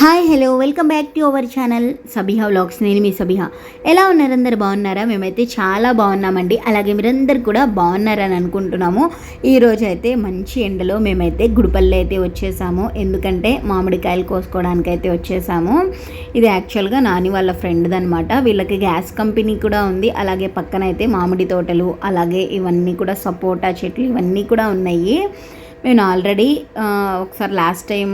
Hi hello welcome back to our channel Sabiha vlogs. నేను మీ సబిహా. ఎలా ఉన్నారు అందరు? బాగున్నారా? మేమైతే చాలా బాగున్నామండి. అలాగే మీరందరు కూడా బాగున్నారని అనుకుంటున్నాము. ఈరోజు అయితే మంచి ఎండలో మేమైతే గుడిపల్లి అయితే వచ్చేసాము. ఎందుకంటే మామిడికాయలు కోసుకోవడానికి అయితే వచ్చేసాము. ఇది యాక్చువల్గా నాని వాళ్ళ ఫ్రెండ్ అనమాట వీళ్ళకి గ్యాస్ కంపెనీ కూడా ఉంది. అలాగే పక్కన అయితే మామిడి తోటలు అలాగే ఇవన్నీ కూడా సపోటా చెట్లు ఇవన్నీ కూడా ఉన్నాయి. నేను ఆల్రెడీ ఒకసారి లాస్ట్ టైం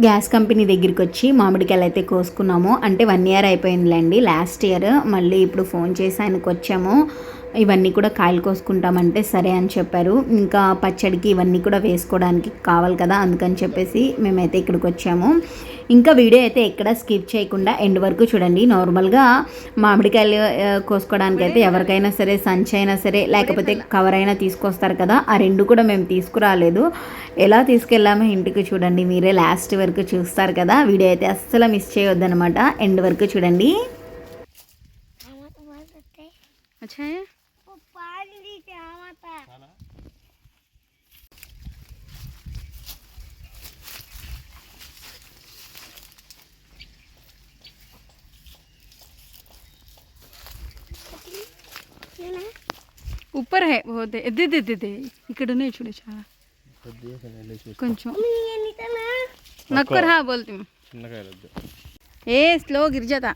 గ్యాస్ కంపెనీ దగ్గరికి వచ్చి మామిడికాయలు అయితే కోసుకున్నాము. అంటే వన్ ఇయర్ అయిపోయిందిలేండి. లాస్ట్ ఇయర్ మళ్ళీ ఇప్పుడు ఫోన్ చేసి ఆయనకు వచ్చాము ఇవన్నీ కూడా కాయలు కోసుకుంటామంటే సరే అని చెప్పారు. ఇంకా పచ్చడికి ఇవన్నీ కూడా వేసుకోవడానికి కావాలి కదా అందుకని చెప్పేసి మేమైతే ఇక్కడికి వచ్చాము. ఇంకా వీడియో అయితే ఎక్కడ స్కిప్ చేయకుండా ఎండ్ వరకు చూడండి. నార్మల్గా మామిడికాయలు కోసుకోవడానికి అయితే ఎవరికైనా సరే సంచి అయినా సరే లేకపోతే కవర్ అయినా తీసుకొస్తారు కదా. ఆ రెండు కూడా మేము తీసుకురాలేదు. ఎలా తీసుకెళ్ళామో ఇంటికి చూడండి. మీరే లాస్ట్ వరకు చూస్తారు కదా. వీడియో అయితే అస్సలు మిస్ చేయొద్దనమాట ఎండ్ వరకు చూడండి. అచ్చా ऊपर है वो दे दे दे दे दे ఇక్కడ ఉన్నాయి చూడు చాలా కొంచెం నక్కర్ హా బోల్తి చిన్నకాయలు వద్దు ఏ స్లో గిరిజత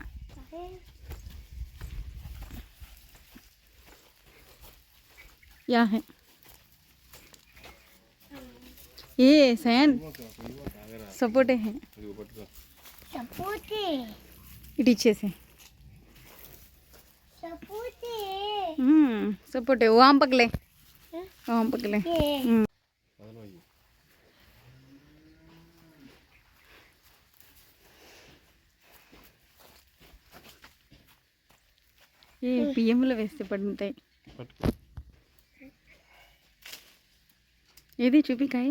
యా హై ఏ సయన్ సపోర్టే హై ఇదిగో పట్టుకో ఇటు ఇచ్చేసి సపోర్టే ఓ ఆంపకలే ఓ ఆంపకలే అదనో ఇయ్యి. ఏ బియ్యంలో వేస్తే పడుతాయి ఏది చూపికాయ?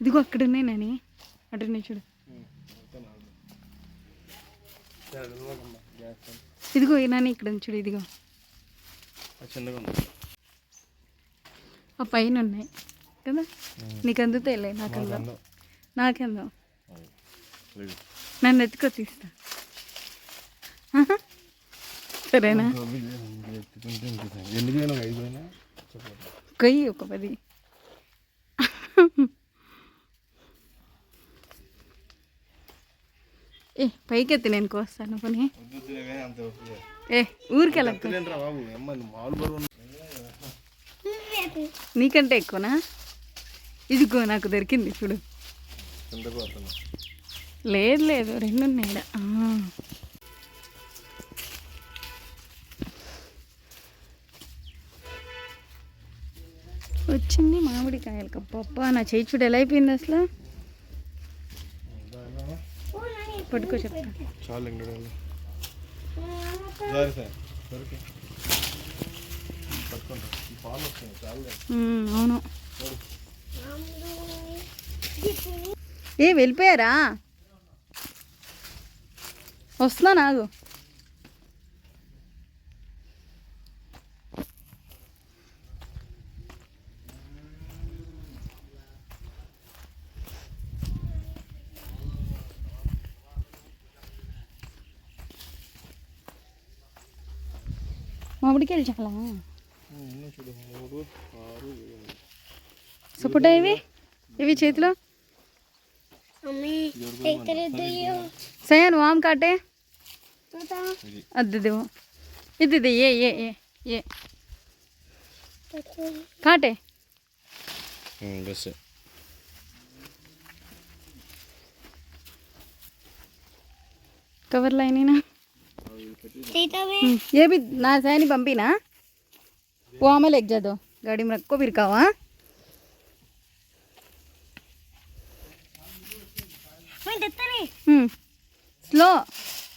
ఇదిగో అక్కడ ఉన్నాయి నాని. అటు ఉన్నాయి చూడు. ఇదిగో నాని ఇక్కడ చూడు ఇదిగో. ఆ పైన ఉన్నాయి. కదా? నీకు అందుతాయిలే నాకు నాకు అందం. నాకెందో. నన్ను ఎత్తుకో తీస్తా. చెప్పండి కొయ్యి ఒక పది. ఏ పైకెత్తి నేను కోస్తాను పని. ఏ ఉన్న- నీకంటే ఎక్కువనా? ఇదిగో నాకు దొరికింది చూడు. లేదు లేదు రెండు వచ్చింది మామిడికాయలు కప్ప నా చేయి చూడు ఎలా అయిపోయింది అసలు? పట్టుకో చెప్తా. చాలు ఇంకడు సరే సార్ సరికి పట్టుకుంటా. ఈ పాలు వస్తున్నాయి చాలు ఉమ్, అవును. ఏ వెళ్ళిపోయారా? వస్తున్నా నాగు. మామిడికాయలు చాలా సపోటా ఇవి ఇవి చేతిలో? సయాన్ వామ్ కాటే? అద్దెదేమో ఇది. ఇది ఏ ఏ ఏ ఏ. కాటే? బస్ కవర్లో అయినా ये भी ना सैनी पंपी ना वो हमें लेके जा दो गाड़ी में रखो फिर कहो हाँ हम्म स्लो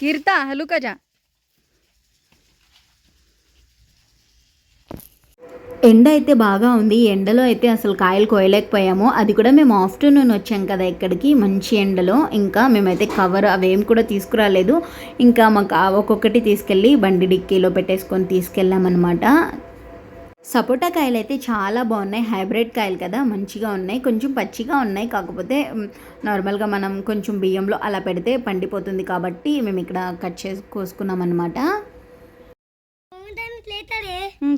गिरता हलुका जा ఎండ అయితే బాగా ఉంది. ఎండలో అయితే అసలు కాయలు కోయలేకపోయాము. అది కూడా మేము ఆఫ్టర్నూన్ వచ్చాం కదా ఇక్కడికి మంచి ఎండలో. ఇంకా మేమైతే కవర్ అవేం కూడా తీసుకురాలేదు. ఇంకా మాకు ఒక్కొక్కటి తీసుకెళ్ళి బండి డిక్కీలో పెట్టేసుకొని తీసుకెళ్ళామన్నమాట. సపోటా కాయలు అయితే చాలా బాగున్నాయి. హైబ్రిడ్ కాయలు కదా మంచిగా ఉన్నాయి. కొంచెం పచ్చిగా ఉన్నాయి. కాకపోతే నార్మల్గా మనం కొంచెం బియ్యంలో అలా పెడితే పండిపోతుంది కాబట్టి మేము ఇక్కడ కట్ చేసి కోసుకున్నాం అనమాట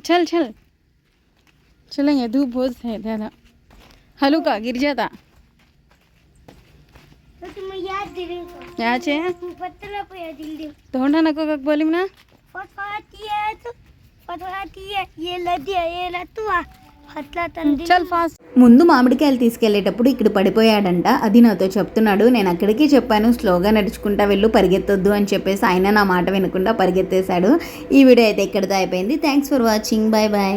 చల్ చల్. चलेंगे धूप बहुत है ज़्यादा हल्का गिर जाता याचे तोंडा नको का बोली ना चल फास्ट ముందు మామిడికాయలు తీసుకెళ్లేటప్పుడు ఇక్కడ పడిపోయాడంట అది నాతో చెప్తున్నాడు నేను అక్కడికి చెప్పాను స్లోగా నడుచుకుంటా వెళ్ళు పరిగెత్తొద్దు అని చెప్పేసి ఆయన నా మాట వినకుండా పరిగెత్తేశాడు ఈ వీడియో అయితే ఇక్కడితో అయిపోయింది thanks for watching bye bye